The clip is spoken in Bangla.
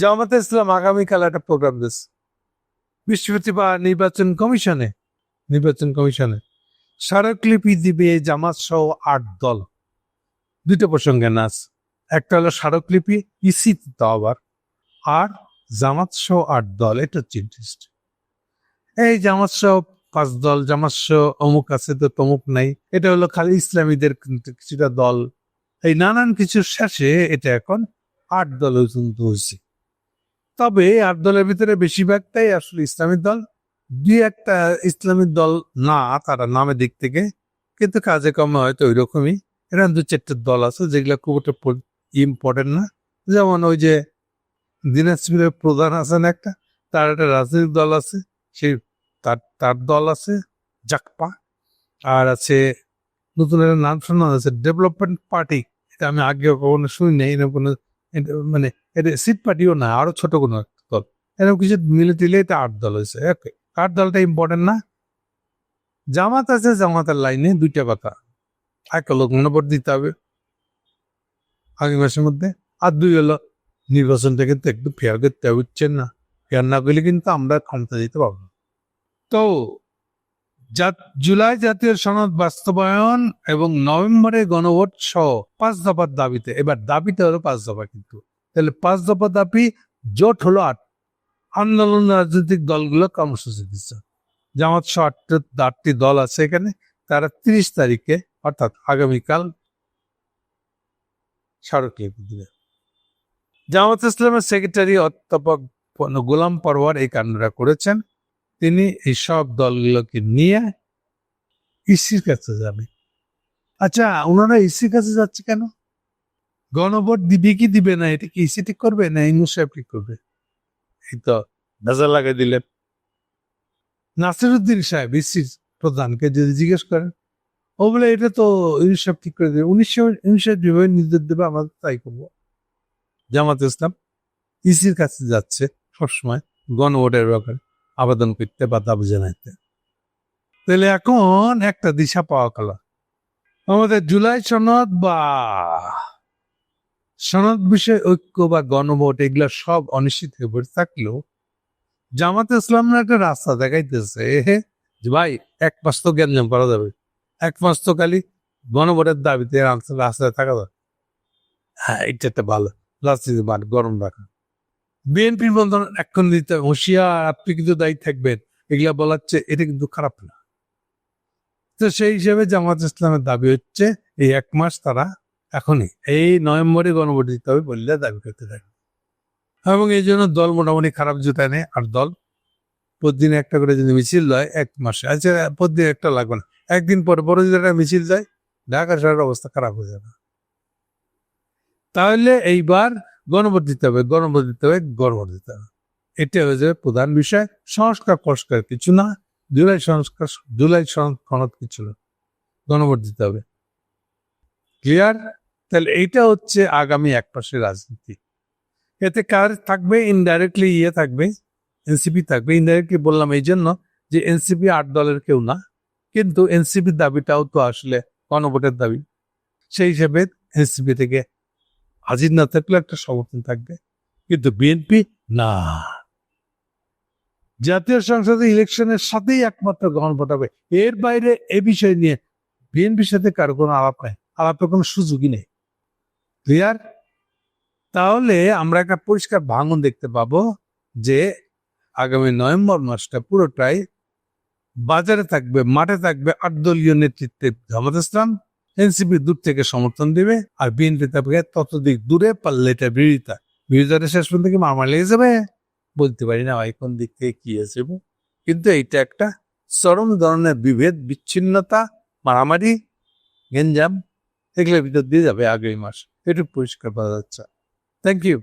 জামাতে ইসলাম আগামীকাল একটা প্রোগ্রাম দিচ্ছে বৃহস্পতিবার নির্বাচন কমিশনে নির্বাচন কমিশনে স্মারকলিপি দিবে জামাত সহ আট দল। দুটো প্রসঙ্গে নাচ একটা হলো স্মারকলিপি, ইসি আবার, আর জামাত সহ আট দল, এটা হচ্ছে ইন্টারেস্ট এই জামাত সহ পাঁচ দল, জামাত সহ অমুক আছে তো তমুক নাই, এটা হলো খালি ইসলামীদের কিছুটা দল। এই নানান কিছুর শেষে এটা এখন আট দল পর্যন্ত হয়েছে। তবে আট দলের ভিতরে বেশিরভাগটাই আসলে ইসলামিক দল। দুই একটা ইসলামিক দল না, তারা নামে দিক থেকে। কিন্তু কাজে কমে হয়তো ওই রকমই এরকম দু চারটে দল আছে যেগুলো খুব একটা ইম্পর্টেন্ট না। যেমন ওই যে দিনাজপুরের প্রধান আছেন একটা, তার একটা রাজনৈতিক দল আছে। সেই তার তার দল আছে জাকপা। আর আছে নতুন একটা নাম শোনা আছে ডেভেলপমেন্ট পার্টি এটা আমি আগে কখনো শুনি নাই এরকম কোনো মানে এটা সিট পার্টিও না, আরও ছোট কোনো দল। এরকম কিছু মিলে দিলে এটা আট দল হয়েছে। আট দলটা ইম্পর্টেন্ট না? জামাত আছে, জামাতের লাইনে দুইটা কথা। একটা লোক মনোবর দিতে হবে আগামী মাসের মধ্যে, আর দুই হলো নির্বাচনটা কিন্তু একটু ফেয়ার করতে হবে না? ফেয়ার না করলে কিন্তু আমরা ক্ষমতা দিতে পারব। তো জুলাই জাতীয় সনদ বাস্তবায়ন এবং নভেম্বরে গণভোট সহ পাঁচ দফার দাবিতে, এবার দাবিতে হলো পাঁচ দফা কিন্তু। তাহলে পাঁচ দফা দাবি, জোট হলো আট। আন্দোলন রাজনৈতিক দলগুলো কর্মসূচি দিচ্ছে। জামাত সহ আটটা দল আছে এখানে, তারা তিরিশ তারিখে, অর্থাৎ আগামীকাল স্মারকলিপি জামাত ইসলামের সেক্রেটারি অধ্যাপক গোলাম পরওয়ার এই কাণ্ডটা করেছেন। তিনি এই সব দলগুলোকে নিয়ে ইসির কাছে যাবে। আচ্ছা ওনারা ইসির কাছে যাচ্ছে কেন? গণভোট দিবে কি দিবে না? এটা কি ইসি ঠিক করবে না ইনু সাহেব ঠিক করবে? এই তো ভেজা লাগাই দিলেন। নাসিরুদ্দিন সাহেব ইসির প্রধানকে যদি জিজ্ঞেস করেন ও বলে এটা তো ইনু সাহেব ঠিক করে দেবে। উনিশশো সাহেব যেভাবে নির্দেশ দেবে আমরা তাই করব। জামাত ইসলাম ইসির কাছে যাচ্ছে সবসময় গণভোটের ব্যাপারে। আবেদন করতে বা দাবি জানাইতে তাহলে এখন একটা দিশা পাওয়া গেল। আমাদের জুলাই সনদ বা সনদ বিষয় ঐক্য বা গণভোট, এগুলা সব অনিশ্চিত হয়ে পড়ে থাকলেও জামাত ইসলামের একটা রাস্তা দেখাইতেছে। যে ভাই, এক মাস তো জ্ঞান করা যাবে। এক মাস তো খালি গণভোটের দাবিতে রাস্তায় থাকা যাবে। হ্যাঁ এটা একটা ভালো। মান গরম রাখা। বিএনপির বন্ধন এখন দিতে হুঁশিয়ার, আপনি কিন্তু দায়ী থাকবেন। এগুলা বলাচ্ছে এটা কিন্তু খারাপ না। তো সেই হিসেবে জামাত ইসলামের দাবি হচ্ছে, এই এক মাস তারা এখনই, এই নভেম্বরে গণভোট দিতে হবে বললে দাবি করতে থাকে এবং এই জন্য দল মোটামুটি খারাপ জুতায় নেই আর দল প্রতিদিন একটা করে যদি মিছিল দেয়, এক মাসে আচ্ছা প্রতিদিন একটা লাগবে না। একদিন পর পরে যদি একটা মিছিল দেয় ঢাকা শহরের অবস্থা খারাপ হয়ে যাবে। তাহলে এইবার গণভোট দিতে হবে, গণভোট দিতে হবে, গণভোট দিতে হবে। এটা হয়ে যাবে প্রধান বিষয়। সংস্কার সংস্কার কিছু না, জুলাই সংস্কার, জুলাই সনদ কিছু না। গণভোট দিতে হবে। ক্লিয়ার? তাহলে এইটা হচ্ছে আগামী এক পাশের রাজনীতি। এতে কার থাকবে? ইনডাইরেক্টলি ইয়ে থাকবে এনসিপি থাকবে। ইনডাইরেক্টলি বললাম এই জন্য যে এনসিপি আট দলের কেউ না, কিন্তু এনসিপির দাবিটাও তো আসলে গণভোটের দাবি। সেই হিসেবে এনসিপি থেকে হাজির না থাকলে একটা সমর্থন থাকবে। কিন্তু বিএনপি না। জাতীয় সংসদের ইলেকশনের সাথেই একমাত্র গ্রহণ হবে এর বাইরে এ বিষয় নিয়ে বিএনপির সাথে কারও কোনো আলাপ নাই। আলাপের কোনো সুযোগই নেই। ক্লিয়ার তাহলে আমরা একটা পরিষ্কার ভাঙন দেখতে পাবো যে আগামী নভেম্বর মাসটা পুরোটাই বাজারে থাকবে, মাঠে থাকবে আট দলীয় নেতৃত্বে জামাত ইসলাম এনসিপি দূর থেকে সমর্থন দিবে আর বিএনপি তাকে ততদিক দূরে পারলে এটা বিরোধিতা। বিরোধিতা শেষ পর্যন্ত কি মারমার লেগে যাবে? বলতে পারি না ভাই, কোন দিক থেকে কি আছে কিন্তু এইটা একটা চরম ধরনের বিভেদ, বিচ্ছিন্নতা, মারামারি, গেঞ্জাম, এগুলোর ভিতর দিয়ে যাবে আগামী মাস। এটুকু পরিষ্কার পাওয়া যাচ্ছে। Thank you